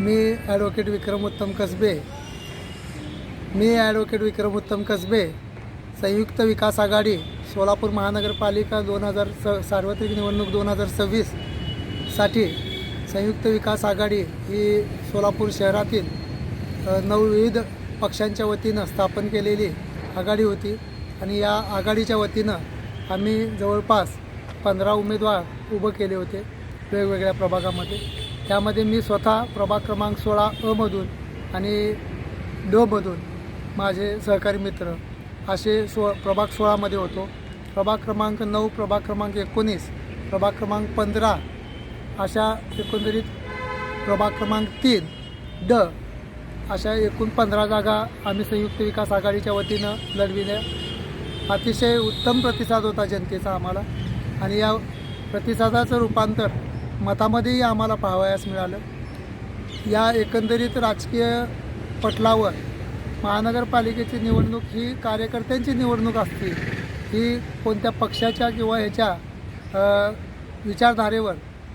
मी advocate विक्रम उत्तम कसबे. मी advocate विक्रम उत्तम कसबे. संयुक्त विकास आघाडी सोलापूर महानगरपालिका दोन हजार स सार्वत्रिक निवडणूक दोन हजार सव्वीससाठी संयुक्त विकास आघाडी ही सोलापूर शहरातील नवविध नऊ विविध पक्षांच्या वतीनं स्थापन केलेली आघाडी होती. आणि या आघाडीच्या वतीनं आम्ही जवळपास पंधरा उमेदवार उभं केले होते वेगवेगळ्या प्रभागामध्ये. त्यामध्ये मी स्वतः प्रभाग क्रमांक सोळा अमधून आणि डमधून माझे सहकारी मित्र असे सो प्रभाग सोळामध्ये होतो. प्रभाग क्रमांक नऊ प्रभाग क्रमांक एकोणीस प्रभाग क्रमांक पंधरा अशा एकंदरीत प्रभाग क्रमांक तीन ड अशा एकूण पंधरा जागा आम्ही संयुक्त विकास आघाडीच्या वतीनं लढविल्या. अतिशय उत्तम प्रतिसाद होता जनतेचा आम्हाला. आणि या प्रतिसादाचं रूपांतर मतामध्येही आम्हाला पाहावयास मिळालं. या एकंदरीत राजकीय पटलावर महानगरपालिकेची निवडणूक ही कार्यकर्त्यांची निवडणूक असते. ही कोणत्या पक्षाच्या किंवा ह्याच्या विचारधारेवर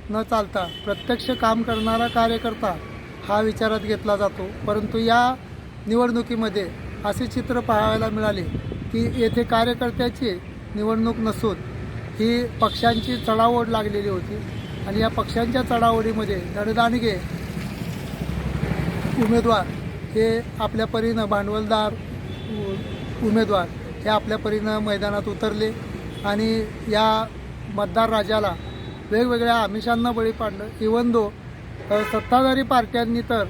न चालता प्रत्यक्ष काम करणारा कार्यकर्ता हा विचारात घेतला जातो. परंतु या निवडणुकीमध्ये असे चित्र पाहायला मिळाले की येथे कार्यकर्त्याची निवडणूक नसून ही पक्षांची चढाओढ लागलेली होती. आणि या पक्षांच्या चढावडीमध्ये दडदानगे उमेदवार हे आपल्या परीनं भांडवलदार उ- उमेदवार हे आपल्या परीनं मैदानात उतरले आणि या मतदार राजाला वेगवेगळ्या आमिषांना बळी पाडलं. इवन दो सत्ताधारी पार्ट्यांनी तर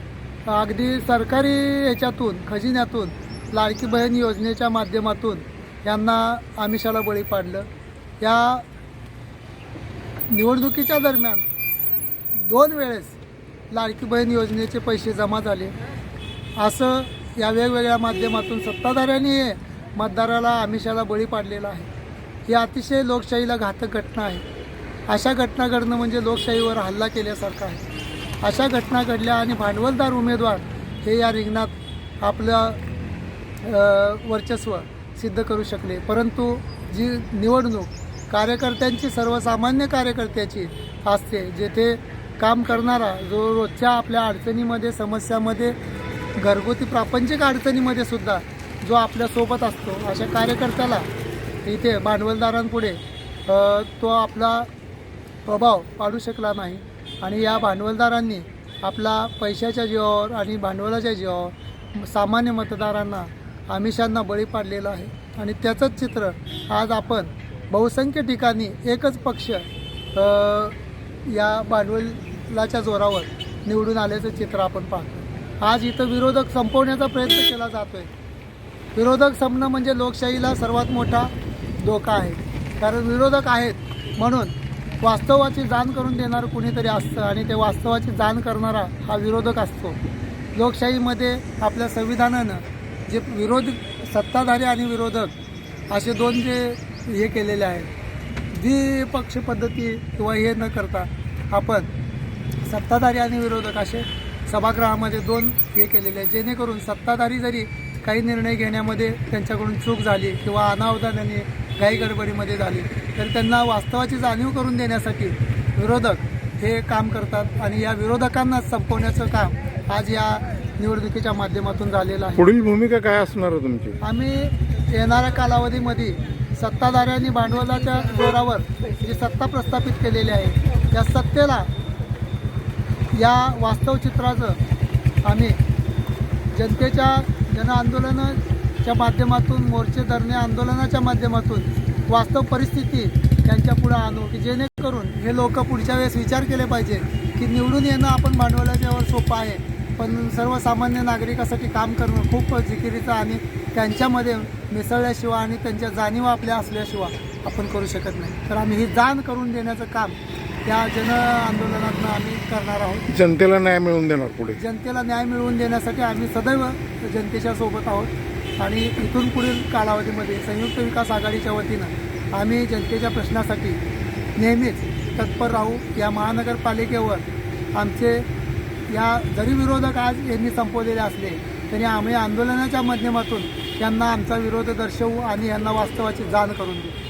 अगदी सरकारी याच्यातून खजिन्यातून लाडकी बहीण योजनेच्या माध्यमातून यांना आमिषाला बळी पाडलं. या निवडणुकीच्या दरम्यान दोन वेळेस लाडकी बहीण योजनेचे पैसे जमा झाले. असं या वेगवेगळ्या माध्यमातून सत्ताधाऱ्यांनी हे मतदाराला आमिषाला बळी पाडलेला आहे. ही अतिशय लोकशाहीला घातक घटना आहे. अशा घटना घडणं म्हणजे लोकशाहीवर हल्ला केल्यासारखं आहे. अशा घटना घडल्या आणि भांडवलदार उमेदवार हे या रिंगणात आपलं वर्चस्व सिद्ध करू शकले. परंतु जी निवडणूक कार्यकर्त्यांची सर्वसामान्य कार्यकर्त्याची असते जेथे काम करणारा जो रोजच्या आपल्या अडचणीमध्ये समस्यामध्ये घरगुती प्रापंचिक अडचणीमध्ये सुद्धा जो आपल्यासोबत असतो अशा कार्यकर्त्याला इथे भांडवलदारांपुढे तो आपला प्रभाव पाडू शकला नाही. आणि या भांडवलदारांनी आपला पैशाच्या जीवावर आणि भांडवलाच्या जीवावर सामान्य मतदारांना आमिषांना बळी पाडलेलं आहे. आणि त्याचंच चित्र आज आपण बहुसंख्य ठिकाणी एकच पक्ष या भांडवलाच्या जोरावर निवडून आल्याचं चित्र आपण पाहतो आज इथं विरोधक संपवण्याचा प्रयत्न केला जातोय. विरोधक संपणं म्हणजे लोकशाहीला सर्वात मोठा धोका आहे. कारण विरोधक आहेत म्हणून वास्तवाची जाण करून देणारं कुणीतरी असतं आणि ते वास्तवाची जाण करणारा हा विरोधक असतो. लोकशाहीमध्ये आपल्या संविधानानं जे विरोध सत्ताधारी आणि विरोधक असे दोन जे हे केलेले आहेत द्विपक्ष पद्धती किंवा हे न करता आपण सत्ताधारी आणि विरोधक असे सभागृहामध्ये दोन हे केलेले आहेत जेणेकरून सत्ताधारी जरी काही निर्णय घेण्यामध्ये त्यांच्याकडून चूक झाली किंवा अनावधानाने घाई गडबडीमध्ये झाली तर त्यांना वास्तवाची जाणीव करून देण्यासाठी विरोधक हे काम करतात आणि या विरोधकांना संपवण्याचं काम आज या निवडणुकीच्या माध्यमातून झालेलं आहे. पुढील भूमिका काय असणार आहे तुमची? आम्ही येणाऱ्या कालावधीमध्ये सत्ताधाऱ्यांनी भांडवलाच्या जोरावर जी सत्ता प्रस्थापित केलेली आहे त्या सत्तेला या वास्तव चित्राचं आम्ही जनतेच्या जनआंदोलनाच्या माध्यमातून मोर्चे धरणे आंदोलनाच्या माध्यमातून वास्तव परिस्थिती त्यांच्या पुढे आणू की जेणेकरून हे लोक पुढच्या वेळेस विचार केले पाहिजे की निवडून येणं आपण भांडवलाच्यावर सोपं आहे. पण सर्वसामान्य नागरिकासाठी काम करणं खूप जिकिरीचं आणि त्यांच्यामध्ये मिसळल्याशिवाय आणि त्यांच्या जाणीवा आपल्या असल्याशिवाय आपण करू शकत नाही. तर आम्ही ही जाण करून देण्याचं काम त्या जन आंदोलनातनं आम्ही करणार आहोत. जनतेला न्याय मिळवून देणार पुढे. जनतेला न्याय मिळवून देण्यासाठी आम्ही सदैव जनतेच्या सोबत आहोत. आणि इथून पुढील कालावधीमध्ये संयुक्त विकास आघाडीच्या वतीनं आम्ही जनतेच्या प्रश्नासाठी नेहमीच तत्पर राहू. या महानगरपालिकेवर आमचे या जरी विरोधक आज यांनी संपवलेले असले तरी आम्ही आंदोलनाच्या माध्यमातून त्यांना आमचा विरोध दर्शवू आणि यांना वास्तवाची जाण करून देऊ.